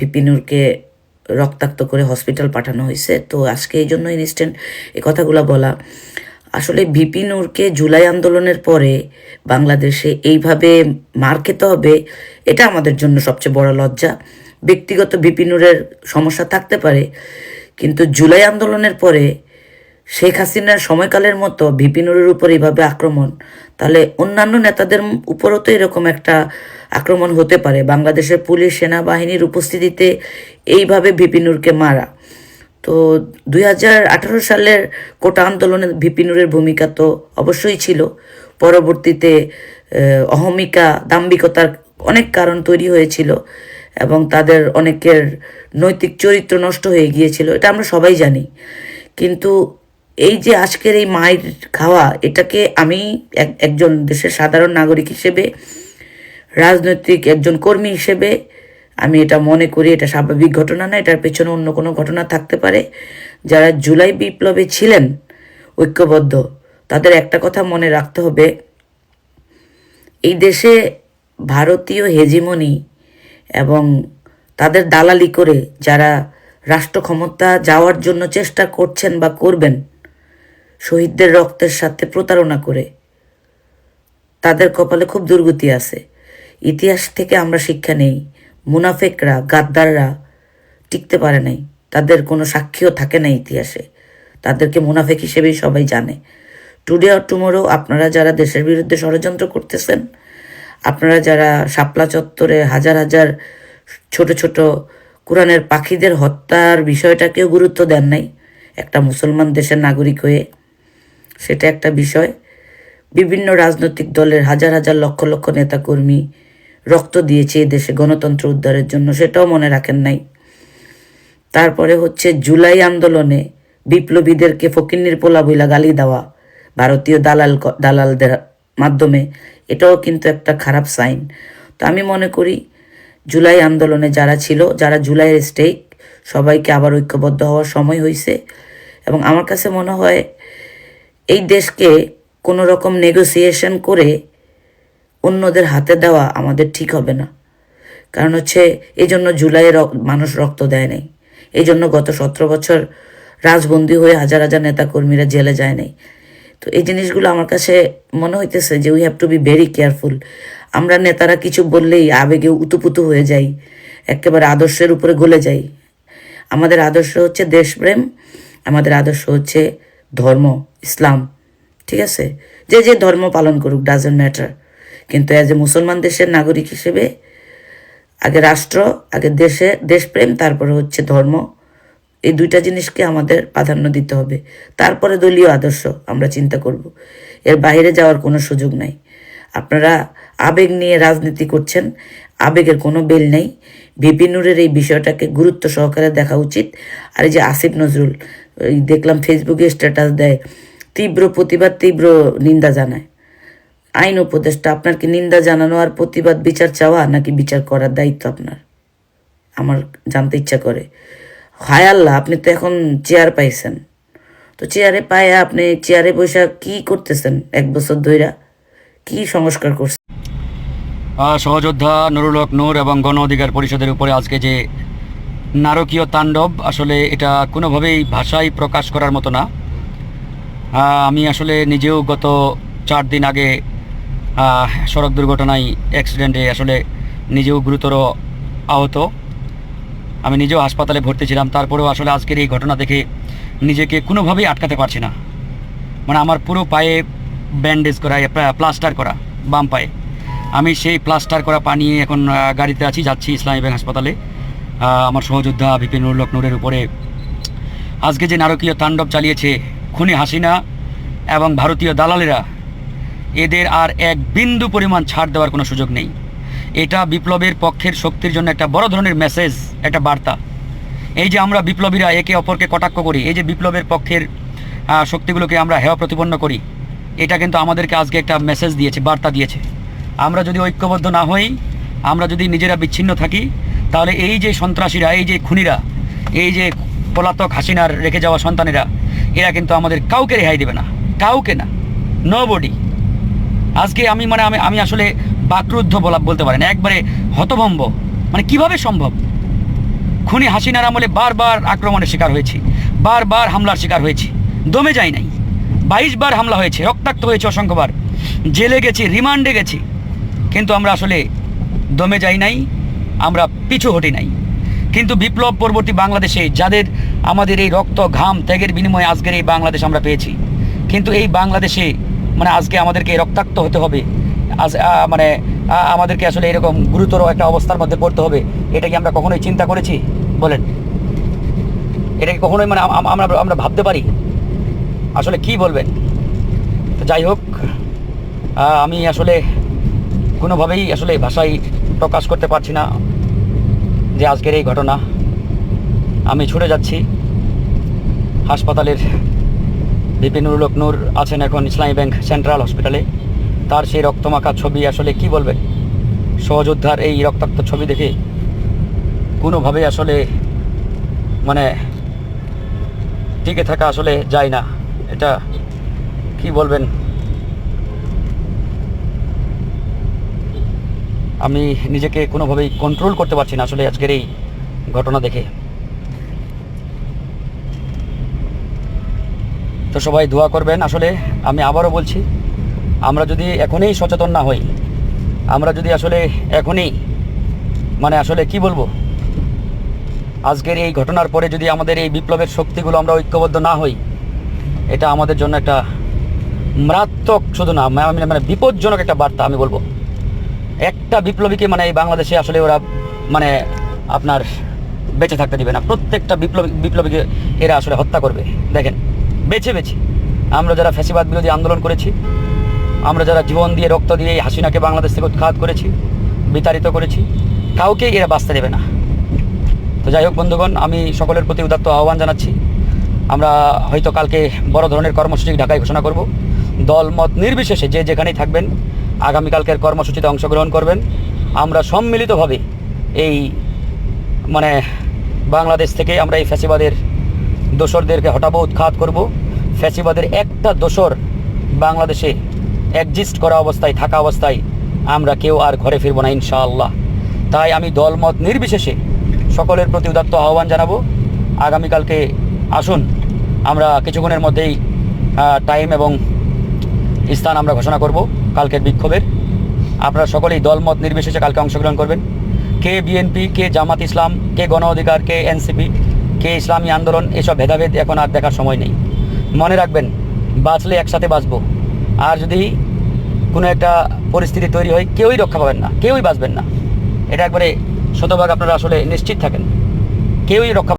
বিপিনুরকে রক্তাক্ত করে হসপিটাল পাঠানো হয়েছে। তো আজকে এই জন্য ইনস্ট্যান্ট এই কথাগুলো বলা। আসলে বিপিনুরকে জুলাই আন্দোলনের পরে বাংলাদেশে এইভাবে মার খেতে হবে, এটা আমাদের জন্য সবচেয়ে বড় লজ্জা। ব্যক্তিগত বিপিনুরের সমস্যা থাকতে পারে, কিন্তু জুলাই আন্দোলনের পরে শেখ হাসিনার সময়কালের মতো বিপিনুরের উপর এইভাবে আক্রমণ তাহলে অন্যান্য নেতাদের উপরও তো এরকম একটা আক্রমণ হতে পারে। বাংলাদেশের পুলিশ, সেনাবাহিনীর উপস্থিতিতে এইভাবে ভিপিনুরকে মারা। তো দুই হাজার আঠারো সালের কোটা আন্দোলনে ভিপিনুরের ভূমিকা তো অবশ্যই ছিল। পরবর্তীতে অহমিকা দাম্ভিকতার অনেক কারণ তৈরি হয়েছিল এবং তাদের অনেকের নৈতিক চরিত্র নষ্ট হয়ে গিয়েছিল, এটা আমরা সবাই জানি। কিন্তু এই যে আজকের এই মায়ের খাওয়া, এটাকে আমি এক- একজন দেশের সাধারণ নাগরিক হিসেবে, রাজনৈতিক একজন কর্মী হিসেবে, আমি এটা মনে করি, এটা স্বাভাবিক ঘটনা না, এটার পেছনে অন্য কোনো ঘটনা থাকতে পারে। যারা জুলাই বিপ্লবে ছিলেন ঐক্যবদ্ধ, তাদের একটা কথা মনে রাখতে হবে, এই দেশে ভারতীয় হেজিমনি এবং তাদের দালালি করে যারা রাষ্ট্র ক্ষমতা যাওয়ার জন্য চেষ্টা করছেন বা করবেন শহীদদের রক্তের সাথে প্রতারণা করে। তাদের কপালে খুব দুর্গতি আছে। ইতিহাস থেকে আমরা শিক্ষা নেই। মুনাফেকরা, গাদ্দাররা টিকতে পারে নাই। তাদের কোনো সাক্ষীও থাকে না ইতিহাসে। তাদেরকে মুনাফেক হিসেবেই সবাই জানে। টুডে অর টুমোরো আপনারা যারা দেশের বিরুদ্ধে ষড়যন্ত্র করতেছেন, আপনারা যারা শাপলা চত্বরে হাজার হাজার ছোট ছোট কোরআনের পাখিদের হত্যার বিষয়টাকেও গুরুত্ব দেন নাই, একটা মুসলমান দেশের নাগরিক হয়ে সেটা একটা বিষয়। বিভিন্ন রাজনৈতিক দলের হাজার হাজার লক্ষ লক্ষ নেতাকর্মী রক্ত দিয়েছে দেশে গণতন্ত্র উদ্ধারের জন্য, সেটাও মনে রাখেন নাই। তারপরে হচ্ছে জুলাই আন্দোলনে বিপ্লবীদেরকে ফকিন্নির পোলা বইলা গালি দেওয়া, ভারতীয় দালাল দালালদের মাধ্যমে, এটাও কিন্তু একটা খারাপ সাইন। তো আমি মনে করি জুলাই আন্দোলনে যারা ছিল, যারা জুলাইয়ের স্টেক সবাইকে আবার ঐক্যবদ্ধ হওয়ার সময় হয়েছে এবং আমার কাছে মনে হয় এই দেশকে কোনো রকম নেগোসিয়েশন করে অন্যদের হাতে দেওয়া আমাদের ঠিক হবে না। কারণ হচ্ছে এই জন্য জুলাইয়ে মানুষ রক্ত দেয় নাই। এই জন্য গত সতেরো বছর রাজবন্দী হয়ে হাজার হাজার নেতাকর্মীরা জেলে যায় নাই। তো এই জিনিসগুলো আমার কাছে মনে হইতেছে যে we have to be very careful আমরা নেতারা কিছু বললেই আবেগে উতুপুতু হয়ে যাই, একেবারে আদর্শের উপরে গলে যাই। আমাদের আদর্শ হচ্ছে দেশপ্রেম, আমাদের আদর্শ হচ্ছে ধর্ম, ইসলাম, ঠিক আছে? যে যে ধর্ম পালন করুক ডাজেন্ট ম্যাটার কিন্তু অ্যাজ এ মুসলমান দেশের নাগরিক হিসেবে, আগে রাষ্ট্র, আগে দেশে, দেশপ্রেম, তারপরে হচ্ছে ধর্ম, এই দুইটা জিনিসকে আমাদের প্রাধান্য দিতে হবে। তারপরে দলীয় আদর্শ আমরা চিন্তা করব। এর বাইরে যাওয়ার কোনো সুযোগ নাই। আপনারা আবেগ নিয়ে রাজনীতি করছেন আবেগের কোনো বেল নেই। বিপিনুরের এই বিষয়টাকে গুরুত্ব সহকারে দেখা উচিত। আর এই যে আসিফ নজরুল দেখলাম ফেসবুকে স্ট্যাটাস দেয়, তীব্র প্রতিবাদ, তীব্র নিন্দা জানায়। আইন উপদেষ্টা, আপনার কি নিন্দা জানানো আর প্রতিবাদ বিচার চাওয়া নাকি বিচার করার দায়িত্ব আপনার? আমার জানতে ইচ্ছা করে। হায় আল্লাহ, আপনি তো এখন চেয়ার পাইছেন। তো চেয়ারে পায়ে আপনি চেয়ারে বসে কি করতেছেন এক বছর ধইরা? কি সংস্কার করছেন? সহযোদ্ধা নুরুল হক নূর এবং গণ অধিকার পরিষদের উপরে আজকে যে নারকীয় তাণ্ডব, আসলে এটা কোনোভাবেই ভাষায় প্রকাশ করার মতো না। আমি আসলে নিজেও গত চার দিন আগে সড়ক দুর্ঘটনায় অ্যাক্সিডেন্টে আসলে নিজেও গুরুতর আহত। আমি নিজেও হাসপাতালে ভর্তি ছিলাম, তারপরেও আসলে আজকের এই ঘটনা দেখে নিজেকে কোনোভাবেই আটকাতে পারছি না। মানে আমার পুরো পায়ে ব্যান্ডেজ করা, প্লা- প্লাস্টার করা, বাম পায়ে। আমি সেই প্লাস্টার করা পা নিয়ে এখন গাড়িতে আছি, যাচ্ছি ইসলামী ব্যাংক হাসপাতালে। আমার সহযোদ্ধা বিপিনুর লক্ষ্ণৌরের উপরে। আজকে যে নারকীয় তাণ্ডব চালিয়েছে খুনি হাসিনা এবং ভারতীয় দালালেরা, এদের আর এক বিন্দু পরিমাণ ছাড় দেওয়ার কোনো সুযোগ নেই। এটা বিপ্লবের পক্ষের শক্তির জন্য একটা বড় ধরনের মেসেজ একটা বার্তা। এই যে আমরা বিপ্লবীরা একে অপরকে কটাক্ষ করি, এই যে বিপ্লবের পক্ষের শক্তিগুলোকে আমরা হেয় প্রতিপন্ন করি, এটা কিন্তু আমাদেরকে আজকে একটা মেসেজ দিয়েছে, বার্তা দিয়েছে। আমরা যদি ঐক্যবদ্ধ না হই, আমরা যদি নিজেরা বিচ্ছিন্ন থাকি, তাহলে এই যে সন্ত্রাসীরা, এই যে খুনিরা, এই যে পলাতক হাসিনার রেখে যাওয়া সন্তানেরা, এরা কিন্তু আমাদের কাউকে রেহাই দেবে না। কাউকে না। নো বডি আজকে আমি মানে আমি আমি আসলে বাকরুদ্ধ বলা বলতে পারেন একবারে হতভম্ব। মানে কীভাবে সম্ভব? খুনি হাসিনার আমলে বারবার আক্রমণের শিকার হয়েছি। বারবার হামলার শিকার হয়েছি। দমে যাই নাই। বাইশ বার হামলা হয়েছে, রক্তাক্ত হয়েছে অসংখ্যবার। জেলে গেছি, রিমান্ডে গেছি। কিন্তু আমরা আসলে দমে যাই নাই, আমরা পিছু হটি নাই। কিন্তু বিপ্লব পরবর্তী বাংলাদেশে যাদের আমাদের এই রক্ত, ঘাম, ত্যাগের বিনিময়ে আজকের এই বাংলাদেশ আমরা পেয়েছি। কিন্তু এই বাংলাদেশে মানে আজকে আমাদেরকে রক্তাক্ত হতে হবে। আজ মানে আমাদেরকে আসলে এরকম গুরুতর একটা অবস্থার মধ্যে পড়তে হবে। এটা কি আমরা কখনোই চিন্তা করেছি? বলেন। এটা কি কখনোই মানে আম- আম- আমরা আমরা ভাবতে পারি? আসলে কি বলবেন? যাই হোক আমি আসলে কোনোভাবেই আসলে ভাষায় প্রকাশ করতে পারছি না যে আজকের এই ঘটনা। আমি ছুটে যাচ্ছি। হাসপাতালের বিপিন নুরুলক নূর আছেন এখন ইসলামী ব্যাংক সেন্ট্রাল হসপিটালে। তার সেই রক্তমাখা ছবি আসলে কি বলবে? সহযোদ্ধার এই রক্তাক্ত ছবি দেখে কোনোভাবে আসলে মানে টিকে থাকা আসলে যায় না। এটা কি বলবেন? আমি নিজেকে কোনোভাবেই কন্ট্রোল করতে পারছি না আসলে আজকের এই ঘটনা দেখে। তো সবাই দোয়া করবেন, আসলে আমি আবারও বলছি, আমরা যদি এখনই সচেতন না হই, আমরা যদি আসলে এখনই মানে আসলে কি বলব, আজকের এই ঘটনার পরে যদি আমাদের এই বিপ্লবের শক্তিগুলো আমরা ঐক্যবদ্ধ না হই, এটা আমাদের জন্য একটা মারাত্মক শুধু না মানে মানে বিপজ্জনক একটা বার্তা আমি বলব। একটা বিপ্লবীকে মানে এই বাংলাদেশে আসলে ওরা মানে আপনার বেঁচে থাকতে দিবে না। প্রত্যেকটা বিপ্লবী, বিপ্লবীকে এরা আসলে হত্যা করবে। দেখেন, বেছে বেছে। আমরা যারা ফ্যাসিবাদ বিরোধী আন্দোলন করেছি, আমরা যারা জীবন দিয়ে রক্ত দিয়ে এই হাসিনাকে বাংলাদেশ থেকে উৎখাত করেছি, বিতাড়িত করেছি, কাউকেই এরা বাঁচতে দেবে না। তো যাই হোক বন্ধুগণ, আমি সকলের প্রতি উদাত্ত আহ্বান জানাচ্ছি। আমরা হয়তো কালকে বড় ধরনের কর্মসূচি ঢাকায় ঘোষণা করব। দল, মত নির্বিশেষে যে যেখানেই থাকবেন আগামীকালকের কর্মসূচিতে অংশগ্রহণ করবেন। আমরা সম্মিলিতভাবে এই মানে বাংলাদেশ থেকে আমরা এই ফ্যাসিবাদের দোসরদেরকে হটাবো, উৎখাত করব। ফ্যাসিবাদের একটা দোসর বাংলাদেশে একজিস্ট করা অবস্থায়, থাকা অবস্থায় আমরা কেউ আর ঘরে ফিরবো না, ইনশাআল্লাহ। তাই আমি দলমত নির্বিশেষে সকলের প্রতি উদাত্ত আহ্বান জানাব। আগামীকালকে আসুন, আমরা কিছুক্ষণের মধ্যেই টাইম এবং স্থান আমরা ঘোষণা করব। কালকের বিক্ষোভের। আপনারা সকলেই দলমত নির্বিশেষে কালকে অংশগ্রহণ করবেন। কে বিএনপি, কে জামাত ইসলাম, কে গণ অধিকার, কে এনসিপি, কে ইসলামী আন্দোলন, এসব ভেদাভেদ এখন আর দেখার সময় নেই। মনে রাখবেন, বাঁচলে একসাথে বাঁচবো। আর যদি কোনো একটা পরিস্থিতি তৈরি হয়, কেউই রক্ষা পাবেন না, কেউই বাঁচবেন না। এটা একবারে শতভাগ আপনারা আসলে নিশ্চিত থাকেন। কেউই রক্ষা